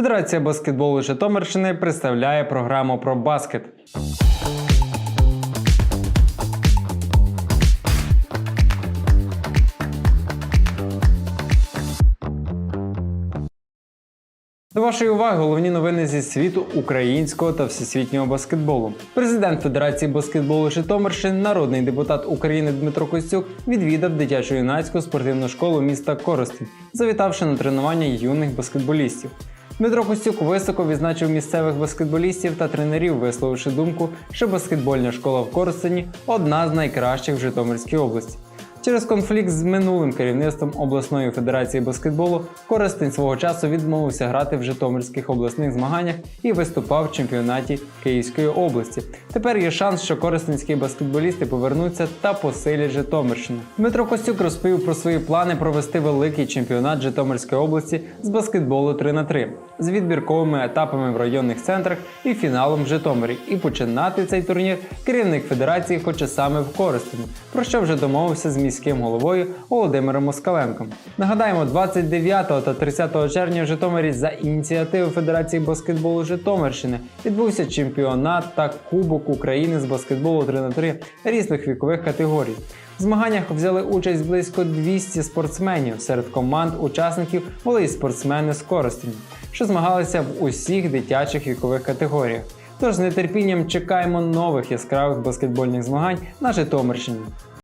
Федерація баскетболу Житомирщини представляє програму про баскет. До вашої уваги головні новини зі світу українського та всесвітнього баскетболу. Президент Федерації баскетболу Житомирщини, народний депутат України Дмитро Костюк відвідав дитячу юнацьку спортивну школу міста Коростень, завітавши на тренування юних баскетболістів. Дмитро Костюк високо відзначив місцевих баскетболістів та тренерів, висловивши думку, що баскетбольна школа в Коростені одна з найкращих в Житомирській області. Через конфлікт з минулим керівництвом обласної федерації баскетболу Коростень свого часу відмовився грати в Житомирських обласних змаганнях і виступав в чемпіонаті Київської області. Тепер є шанс, що коростенські баскетболісти повернуться та посилять Житомирщину. Дмитро Костюк розповів про свої плани провести великий чемпіонат Житомирської області з баскетболу 3 на 3 з відбірковими етапами в районних центрах і фіналом в Житомирі. І починати цей турнір керівник федерації хоче саме в Коростені, про що вже домовився з міським головою Володимиром Москаленком. Нагадаємо, 29 та 30 червня в Житомирі за ініціативи Федерації баскетболу Житомирщини відбувся чемпіонат та Кубок України з баскетболу 3 на 3 різних вікових категорій. В змаганнях взяли участь близько 200 спортсменів. Серед команд учасників були і спортсмени з Коростені, що змагалися в усіх дитячих вікових категоріях. Тож з нетерпінням чекаємо нових яскравих баскетбольних змагань на Житомирщині.